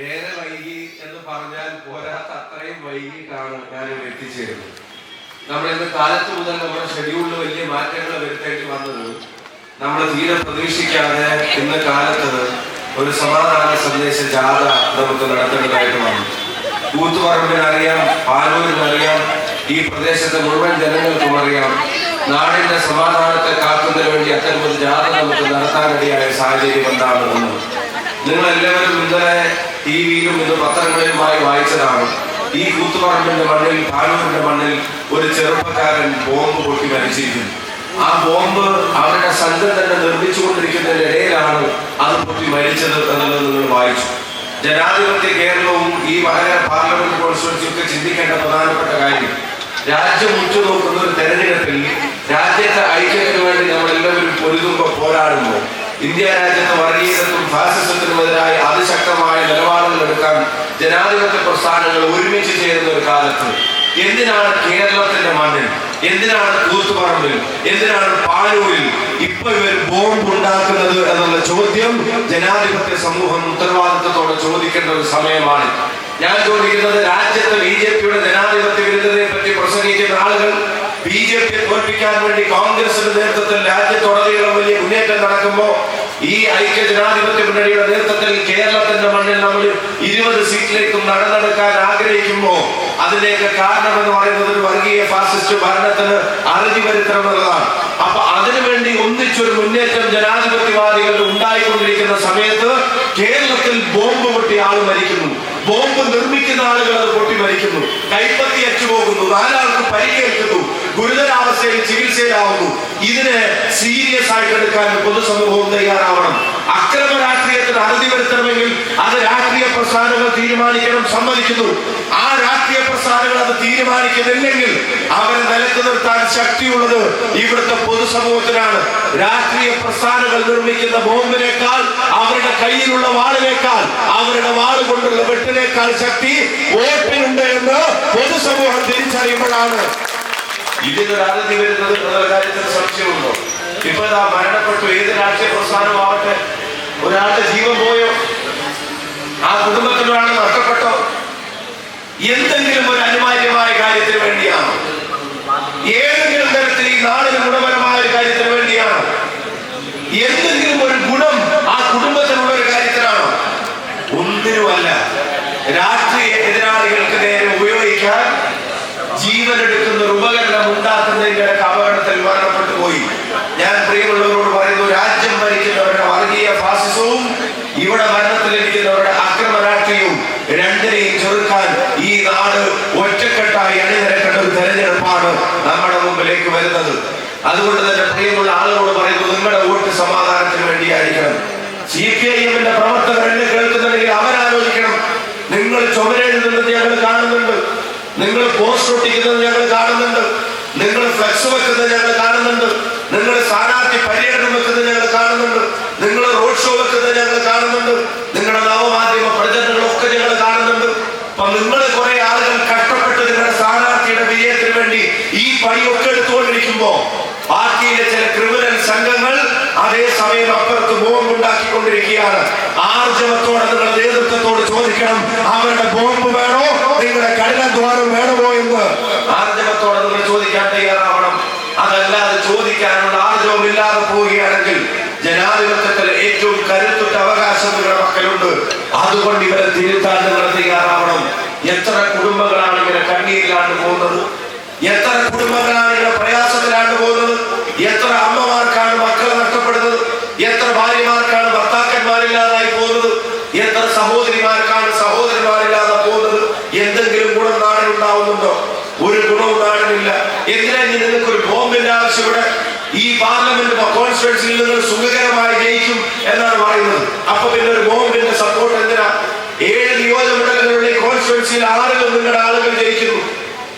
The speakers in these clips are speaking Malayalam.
ഏറെ വൈകി എന്ന് പറഞ്ഞാൽ പോരാത്ത അത്രയും വൈകിട്ടാണ് ഞാൻ ഇവിടെ എത്തിച്ചേരുന്നത്. നമ്മൾ ഇന്ന് കാലത്ത് മുതൽ നമ്മുടെ ഷെഡ്യൂളിൽ വലിയ മാറ്റങ്ങൾ വരുത്തേണ്ടി വന്നത് നമ്മൾ തീരെ പ്രതീക്ഷിക്കാതെ ഇന്ന് കാലത്ത് ഒരു സമാധാന സന്ദേശ ജാഥ നമുക്ക് നടത്തേണ്ടതായിട്ട് വന്നു. കൂത്തുപറമ്പിനറിയാം പാലൂരിനറിയാം ഈ പ്രദേശത്തെ മുഴുവൻ ജനങ്ങൾക്കും അറിയാം. നാടിന്റെ സമാധാനത്തെ കാക്കുന്നതിന് വേണ്ടി അത്തരമൊരു ജാഥ നമുക്ക് നടത്താനിടയായ സാഹചര്യം എന്താണെന്ന്. നിങ്ങൾ എല്ലാവരും ഇന്നലെ ടി വിയിലും ഇന്ന് പത്രങ്ങളിലുമായി വായിച്ചതാണ്. ഈ കൂത്തുപറമ്പിന്റെ മണ്ണിൽ പാലൂരിന്റെ മണ്ണിൽ ഒരു ചെറുപ്പക്കാരൻ ബോംബ് പൊട്ടി മരിച്ചിരിക്കുന്നു. ആ ബോംബ് അവരുടെ സംഘം തന്നെ നിർമ്മിച്ചുകൊണ്ടിരിക്കുന്നതിന്റെ ഇടയിലാണ് അത് പൊട്ടി മരിച്ചത് എന്നുള്ളത് നിങ്ങൾ വായിച്ചു. ജനാധിപത്യ കേരളവും ഈ വളരെ പാർലമെന്റ് കോൺസ്റ്റിറ്റ്യൂൻസി ഒക്കെ ചിന്തിക്കേണ്ട പ്രധാനപ്പെട്ട കാര്യം രാജ്യം ഉറ്റുനോക്കുന്ന ഒരു തെരഞ്ഞെടുപ്പിൽ രാജ്യത്തെ ഐക്യത്തിന് വേണ്ടി നമ്മൾ എല്ലാവരും പൊരുതുമ്പോൾ പോരാടുമ്പോൾ ഇന്ത്യ രാജ്യത്ത് വർഗീയതക്കും ഫാസിസത്തിനുമെതിരായ ജനാധിപത്യ പ്രസ്ഥാനങ്ങൾ ഒരുമിച്ച് ചേരുന്ന ഒരു കാലത്ത് എന്തിനാണ് കേരളത്തിന്റെ മണ്ണിൽ എന്തിനാണ് കൂത്തുപറമ്പിൽ എന്തിനാണ് പാലൂരിൽ ഇപ്പൊ ഇവർ ബോംബ് ഉണ്ടാക്കുന്നത് എന്നുള്ള ചോദ്യം ജനാധിപത്യ സമൂഹം ഉത്തരവാദിത്വത്തോടെ ചോദിക്കേണ്ട ഒരു സമയമാണ്. ഞാൻ ചോദിക്കുന്നത് രാജ്യത്ത് ബി ജെ പിയുടെ ജനാധിപത്യ വിരുദ്ധതയെ പറ്റി പ്രസംഗിക്കുന്ന ആളുകൾ ബി ജെ പിയെ തോൽപ്പിക്കാൻ വേണ്ടി കോൺഗ്രസിന്റെ നേതൃത്വത്തിൽ രാജ്യത്തുടനീളം വലിയ മുന്നേറ്റം നടക്കുമ്പോൾ ഈ ഐക്യ ജനാധിപത്യ മുന്നണിയുടെ നേതൃത്വത്തിൽ കേരളത്തിന്റെ മണ്ണിൽ നമ്മൾ ഇരുപത് സീറ്റിലേക്കും നടന്നെടുക്കാൻ ആഗ്രഹിക്കുമ്പോൾ അതിലേക്ക് കാരണം എന്ന് പറയുന്നത് ഒരു വർഗീയ ഫാസിസ്റ്റ് ഭരണത്തിന് അറുതി വരുത്തണം എന്നുള്ളതാണ് അപ്പൊ അതിനുവേണ്ടി ഒന്നിച്ചൊരു മുന്നേറ്റം ജനാധിപത്യവാദികൾ ഉണ്ടായിക്കൊണ്ടിരിക്കുന്ന സമയത്ത് കേരളത്തിൽ ബോംബ് പൊട്ടി ആൾ മരിക്കുന്നു. ബോംബ് നിർമ്മിക്കുന്ന ആളുകൾ അത് പൊട്ടി മരിക്കുന്നു. കൈപ്പത്തി അറ്റുപോകുന്നു നാലാൾക്ക് പരിക്കേൽക്കുന്നു. ഗുരുതരാവസ്ഥയിൽ ചികിത്സയിലാവുന്നു. ഇതിനെ സീരിയസ് ആയിട്ട് എടുക്കാൻ പൊതുസമൂഹവും തയ്യാറാവണം അക്രമ രാഷ്ട്രീയത്തിന് അറുതി വരുത്തണമെങ്കിൽ അത് രാഷ്ട്രീയ പ്രസ്ഥാനങ്ങൾ തീരുമാനിക്കണം സമ്മതിക്കുന്നു. ആ രാഷ്ട്രീയ പ്രസ്ഥാനങ്ങൾ അത് തീരുമാനിക്കുന്നില്ലെങ്കിൽ അവരെ നിലയ്ക്ക് നിർത്താൻ ശക്തിയുള്ളത് ഇവിടുത്തെ പൊതുസമൂഹത്തിനാണ്. രാഷ്ട്രീയ പ്രസ്ഥാനങ്ങൾ നിർമ്മിക്കുന്ന ബോംബിനേക്കാൾ അവരുടെ കയ്യിലുള്ള വാളിനേക്കാൾ അവരുടെ വാൾ കൊണ്ടുള്ള വെട്ടിനേക്കാൾ ശക്തി വോട്ടിനുണ്ട് എന്ന് പൊതുസമൂഹം തിരിച്ചറിയുമ്പോഴാണ്. ഇതിനൊരു അറുതി വരുന്നത് കാര്യത്തിൽ സംശയമുണ്ടോ? ഇപ്പൊ മരണപ്പെട്ടു. ഏത് രാഷ്ട്രീയ പ്രസ്ഥാനമാവട്ടെ ഒരാളുടെ ജീവൻ പോയോ? ആ കുടുംബത്തിന് ഒരാൾ നഷ്ടപ്പെട്ടോ എന്തെങ്കിലും ഒരു അനിവാര്യമായ കാര്യത്തിന് വേണ്ടിയാണോ ഏതെങ്കിലും തരത്തിൽ ഈ നാടിന് ഗുണപരമായ ഒരു കാര്യത്തിന് വേണ്ടിയാണോ എന്തെങ്കിലും ഒരു ഗുണം ആ കുടുംബത്തിനുള്ള ഒരു കാര്യത്തിലാണോ ഒന്നിനുമല്ല രാഷ്ട്രീയ എതിരാളികൾക്ക് നേരെ ഉപയോഗിക്കാൻ ജീവനെടുക്കുന്ന ഒരു ഉപകരണം ഉണ്ടാക്കുന്നതിന്റെ ഇടയ്ക്ക് അപകടത്തിൽ മരണപ്പെട്ടു പോയി ഞാൻ പ്രിയമുള്ളവരോട് പറയുന്നു രാജ്യം ഭരിക്കുന്നവരുടെ വർഗീയ ഫാസിസവും ഇവിടെ ഭരണത്തിലിരിക്കുന്നവരുടെ അക്രമ രാഷ്ട്രീയവും രണ്ടിനെയും ചെറുക്കാൻ ഈ നാട് ഒറ്റക്കെട്ടായി അണിനിരക്കേണ്ട ഒരു തെരഞ്ഞെടുപ്പാണ് നമ്മുടെ മുമ്പിലേക്ക് വരുന്നത് അതുകൊണ്ട് തന്നെ പ്രിയമുള്ള ആളുകളോട് പറയുന്നു നിങ്ങളുടെ വോട്ട് സമാധാനത്തിന് വേണ്ടിയായിരിക്കണം. സി പി ഐ എമ്മിന്റെ പ്രവർത്തകർ എന്നെ കേൾക്കുന്നുണ്ടെങ്കിൽ അവരാലോചിക്കണം. നിങ്ങൾ ചുമരെഴുതുന്നത് ഞങ്ങൾ കാണുന്നുണ്ട്. നിങ്ങൾ പോസ്റ്റ് ഒട്ടിക്കുന്നത് ഞങ്ങൾ കാണുന്നുണ്ട്. നിങ്ങൾ ഫ്ലക്സ് വെക്കുന്നത് ഞങ്ങൾ കാണുന്നുണ്ട്. നിങ്ങൾ സ്ഥാനാർത്ഥി പര്യടനം വെക്കുന്നത് ഞങ്ങൾ കാണുന്നുണ്ട്. നിങ്ങൾ റോഡ് ഷോ വെക്കുന്നത് ഞങ്ങൾ കാണുന്നുണ്ട് നിങ്ങളുടെ നവമാധ്യമ പ്രചരണങ്ങളൊക്കെ ഞങ്ങൾ കാണുന്നുണ്ട് അപ്പൊ നിങ്ങൾ കുറെ ആളുകൾ കഷ്ടപ്പെട്ട് നിങ്ങളുടെ സ്ഥാനാർത്ഥിയുടെ വിജയത്തിന് വേണ്ടി ഈ പണിയൊക്കെ എടുത്തുകൊണ്ടിരിക്കുമ്പോ പാർട്ടിയിലെ ചില ക്രിമിനൽ സംഘങ്ങൾ അതേസമയം അപ്പുറത്ത് ബോംബ് ഉണ്ടാക്കിക്കൊണ്ടിരിക്കുകയാണ് ആർജവത്തോടെ നിങ്ങളുടെ നേതൃത്വത്തോട് ചോദിക്കണം അവരുടെ ബോംബ് വേണോ? നിങ്ങളുടെ കഠിനാധ്വാനം വേണമോ എന്ന്? ആർജവത്തോടെ നിങ്ങൾ ചോദിക്കാൻ തയ്യാറാവണം. അതല്ലാതെ ചോദിക്കാനുള്ള ആർജവം ഇല്ലാതെ പോവുകയാണെങ്കിൽ ജനാധിപത്യത്തിൽ ഏറ്റവും കരുത്തുറ്റ അവകാശം നിങ്ങളുടെ മക്കളുണ്ട് അതുകൊണ്ട് ഇവരെ തിരുത്താൻ നിങ്ങൾ തയ്യാറാവണം. എത്ര കുടുംബങ്ങളാണ് ഇങ്ങനെ കണ്ണീരിലാണ്ട് പോകുന്നത്? എത്ര കുടുംബങ്ങളാണ് ഇങ്ങനെ പ്രയാസത്തിലാണ്ട് പോകുന്നത്? എത്ര അമ്മമാർക്കാണ് മക്കൾ നഷ്ടപ്പെടുന്നത് എത്ര ഭാര്യമാർക്കാണ് ഭർത്താക്കന്മാരില്ലാതായി പോകുന്നത് എത്ര സഹോദരിമാർക്കാണ് സഹോദരന്മാരില്ലാതെ പോകുന്നത്? എന്തെങ്കിലും ഗുണം നാടിനുണ്ടാവുന്നുണ്ടോ? ഒരു ഗുണവും നാടിനില്ല. എന്തിനാ നിങ്ങൾക്ക് ഒരു ബോംബിന്റെ ആവശ്യം ഇവിടെ? ഈ പാർലമെന്റ് കോൺസ്റ്റിറ്റ്യൻസിയിൽ നിങ്ങൾ സുഖകരമായി ജയിക്കും എന്നാണ് പറയുന്നത്. അപ്പൊ പിന്നെ ഒരു ബോംബിന്റെ സപ്പോർട്ട് എന്തിനാ? ഏഴ് നിയോജകമണ്ഡലങ്ങളുടെ കോൺസ്റ്റിറ്റ്യൻസിയിൽ ആറിലും നിങ്ങളുടെ ആളുകൾ ജയിക്കുന്നു.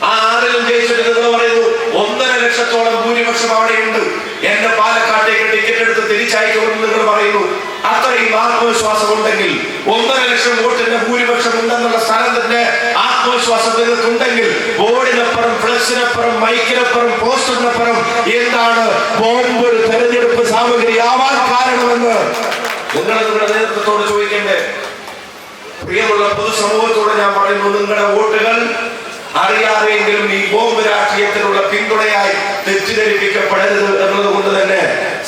ആ ആറിലും ജയിച്ചിട്ട് പറയുന്നു ഒന്നര ലക്ഷത്തോളം ഭൂരിപക്ഷം അവിടെയുണ്ട്. എന്റെ പാലക്കാട്ടേക്ക് ടിക്കറ്റ് ആത്മവിശ്വാസം ഉണ്ടെങ്കിൽ ഒന്നര ലക്ഷം വോട്ടിന്റെ ഭൂരിപക്ഷം ഉണ്ടെന്നുള്ള സ്ഥലത്തിന്റെ ആത്മവിശ്വാസം നിങ്ങൾക്കുണ്ടെങ്കിൽ ബോർഡിനപ്പുറം ഫ്ലക്സിനപ്പുറം മൈക്കിനപ്പുറം പോസ്റ്ററിനപ്പുറം എന്താണ് ബോംബ് ഒരു തെരഞ്ഞെടുപ്പ് സാമഗ്രി ആവാൻ കാരണമെന്ന് നിങ്ങൾ നിങ്ങളുടെ നേതൃത്വത്തോട് ചോദിക്കണ്ടേ? പ്രിയമുള്ള പൊതുസമൂഹത്തോട് ഞാൻ പറയുന്നു നിങ്ങളുടെ വോട്ടുകൾ അറിയാതെങ്കിലും ഈ ബോംബ് രാഷ്ട്രീയത്തിനുള്ള പിന്തുണയായി തെറ്റിദ്ധരിപ്പിക്കപ്പെടരുത് എന്നതുകൊണ്ട് തന്നെ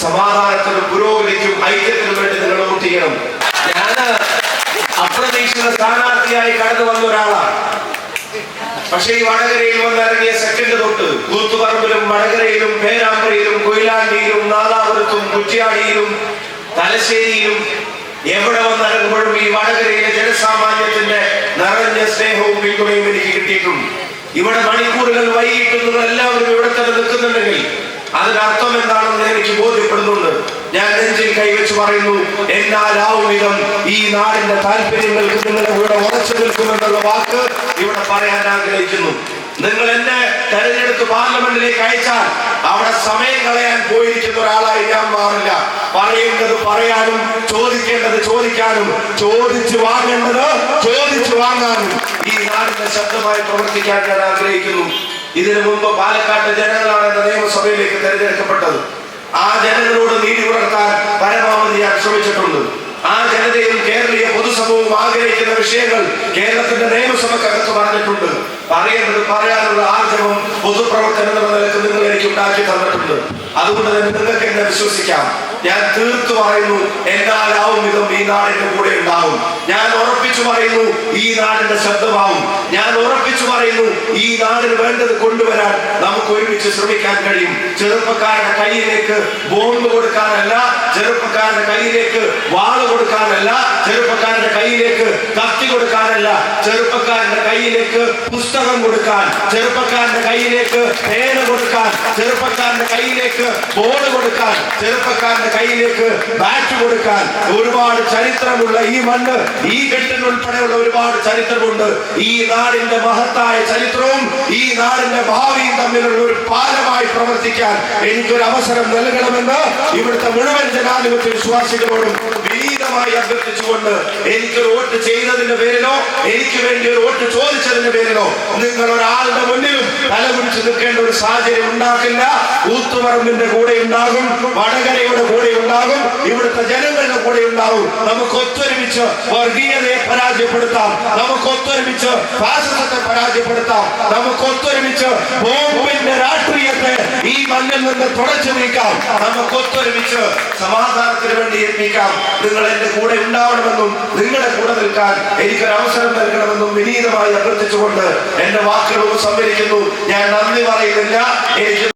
സമാധാനത്തിനും പുരോഗതിക്കും ഐക്യത്തിനും ചെയ്യണം ഞാൻ അപ്രതീക്ഷിത സ്ഥാനാർത്ഥിയായി കടന്നു വന്ന ഒരാളാണ്. പക്ഷേ ഈ വടകരയിൽ വന്നിറങ്ങിയ സെക്കൻഡ് തൊട്ട് കൂത്തുപറമ്പിലും വടകരയിലും പേരാമ്പ്രയിലും കൊയിലാണ്ടിയിലും നാദാപുരത്തും കുറ്റിയാടിയിലും തലശ്ശേരിയിലും എവിടെ വന്നിറങ്ങുമ്പോഴും ഈ വടകരയിലെ ജനസാമാന്യത്തിന്റെ നിറഞ്ഞ സ്നേഹവും പിന്തുണയും എനിക്ക് കിട്ടിയിട്ടുണ്ട് ഇവിടെ മണിക്കൂറുകൾ വൈകിട്ട് എല്ലാവരും ഇവിടെ തന്നെ നിൽക്കുന്നുണ്ടെങ്കിൽ അർത്ഥം എന്താണെന്ന് എനിക്ക് ഞാൻ നെഞ്ചിൽ കൈവച്ച് പറയുന്നു എന്നാലാവും വിധം ഈ നാടിന്റെ താല്പര്യങ്ങൾക്ക് നിങ്ങളുടെ കൂടെ ഉറച്ചു നിൽക്കുമെന്നുള്ള വാക്ക് ഇവിടെ പറയാൻ ആഗ്രഹിക്കുന്നു. നിങ്ങൾ എന്നെ തെരഞ്ഞെടുത്ത് പാർലമെന്റിലേക്ക് അയച്ചാൽ അവിടെ സമയം കളയാൻ പോയിരിക്കുന്ന ഒരാളായി ഞാൻ മാറില്ല. പറയേണ്ടത് പറയാനും ചോദിക്കേണ്ടത് ചോദിക്കാനും ചോദിച്ചു വാങ്ങേണ്ടത് ചോദിച്ചു വാങ്ങാനും ഈ നാടിന്റെ ശബ്ദമായി പ്രവർത്തിക്കാൻ ഞാൻ ആഗ്രഹിക്കുന്നു. ഇതിനു മുമ്പ് പാലക്കാട്ട് ജനങ്ങളാണ് എന്ന നിയമസഭയിലേക്ക് തെരഞ്ഞെടുക്കപ്പെട്ടത് ആ ജനങ്ങളോട് നീതി പുലർത്താൻ ഞാൻ ശ്രമിച്ചിട്ടുണ്ട്. ആ ജനതയും കേരളീയ പൊതുസമൂഹവും ആഗ്രഹിക്കുന്ന വിഷയങ്ങൾ കേരളത്തിന്റെ നിയമസഭക്കകത്ത് പറഞ്ഞിട്ടുണ്ട്. പറയേണ്ടത് പറയാനുള്ള ആഗ്രഹം പൊതുപ്രവർത്തനം എന്ന നിലയ്ക്ക് നിങ്ങൾ എനിക്ക് ഉണ്ടാക്കി തന്നിട്ടുണ്ട്. അതുകൊണ്ട് തന്നെ നിങ്ങൾക്ക് എന്നെ വിശ്വസിക്കാം. ഞാൻ തീർത്തു പറയുന്നു എന്നാലാവും വിധം ഈ നാടിന്റെ കൂടെ ഉണ്ടാവും. ഞാൻ ഉറപ്പിച്ചു പറയുന്നു ഈ നാടിന്റെ ശബ്ദമാവും. ഞാൻ ഉറപ്പിച്ചു പറയുന്നു ഈ നാടിന് വേണ്ടത് കൊണ്ടുവരാൻ നമുക്ക് ഒരുമിച്ച് ശ്രമിക്കാൻ കഴിയും. ചെറുപ്പക്കാരുടെ കയ്യിലേക്ക് ബോംബ് കൊടുക്കാനല്ല ചെറുപ്പക്കാരുടെ കയ്യിലേക്ക് വാൾ കൊടുക്കാനല്ല ചെറുപ്പക്കാരുടെ കയ്യിലേക്ക് കത്തി കൊടുക്കാനല്ല ചെറുപ്പക്കാരുടെ കയ്യിലേക്ക് പുസ്തകം കൊടുക്കാൻ ചെറുപ്പക്കാരുടെ കയ്യിലേക്ക് പേന കൊടുക്കാൻ ചെറുപ്പക്കാരുടെ കയ്യിലേക്ക് ബോർഡ് കൊടുക്കാൻ ചെറുപ്പക്കാരുടെ കയ്യിലേക്ക് ബാറ്റ് കൊടുക്കാൻ ഒരുപാട് ചരിത്രമുള്ള ഈ മണ്ണ് ഈ കെട്ടിനുൾപ്പെടെയുള്ള ഒരുപാട് ചരിത്രമുണ്ട്. ഈ നാടിന്റെ മഹത്തായ ചരിത്രവും ഈ നാടിന്റെ ഭാവിയും തമ്മിലുള്ള ഒരു പാലമായി പ്രവർത്തിക്കാൻ എനിക്കൊരു അവസരം നൽകണമെന്ന് ഇവിടുത്തെ മുഴുവൻ ജനാധിപത്യ വിശ്വാസികളോടും വിനീതമായി അഭ്യർത്ഥിച്ചുകൊണ്ട് എനിക്കൊരു വോട്ട് ചെയ്തതിന്റെ പേരിലോ എനിക്ക് വേണ്ടി ഒരു വോട്ട് ചോദിച്ചതിന്റെ പേരിലോ നിങ്ങൾ ഒരാളുടെ മുന്നിലും തലകുടിച്ച് നിൽക്കേണ്ട ഒരു സാഹചര്യം ഉണ്ടാക്കില്ല. ഊത്തുപറമ്പിന്റെ കൂടെ ഉണ്ടാകും. വടകരയുടെ കൂടെ ഉണ്ടാകും ഇവിടുത്തെ ജനങ്ങളുടെ കൂടെ ഉണ്ടാകും നമുക്ക് ഒത്തൊരുമിച്ച് വർഗീയതയെ പരാജയപ്പെടുത്താം. നമുക്ക് ഒത്തൊരുമിച്ച് ഫാസിസത്തെ പരാജയപ്പെടുത്താം. നമുക്ക് ഒത്തൊരുമിച്ച് ബോംബിന്റെ രാഷ്ട്രീയത്തെ ഈ മണ്ണിൽ നിന്ന് തുടച്ചു നീക്കാം. നമുക്ക് ഒത്തൊരുമിച്ച് സമാധാനത്തിന് വേണ്ടി എത്തിക്കാം നിങ്ങൾ എന്റെ കൂടെ ഉണ്ടാവണമെന്നും നിങ്ങളെ കൂടെ നിൽക്കാൻ എനിക്കൊരു അവസരം നൽകണമെന്നും വിനീതമായി അഭ്യർത്ഥിച്ചുകൊണ്ട് എന്റെ വാക്കുകൾ സംഭരിക്കുന്നു. ഞാൻ നന്ദി പറയുന്നില്ല. എനിക്ക്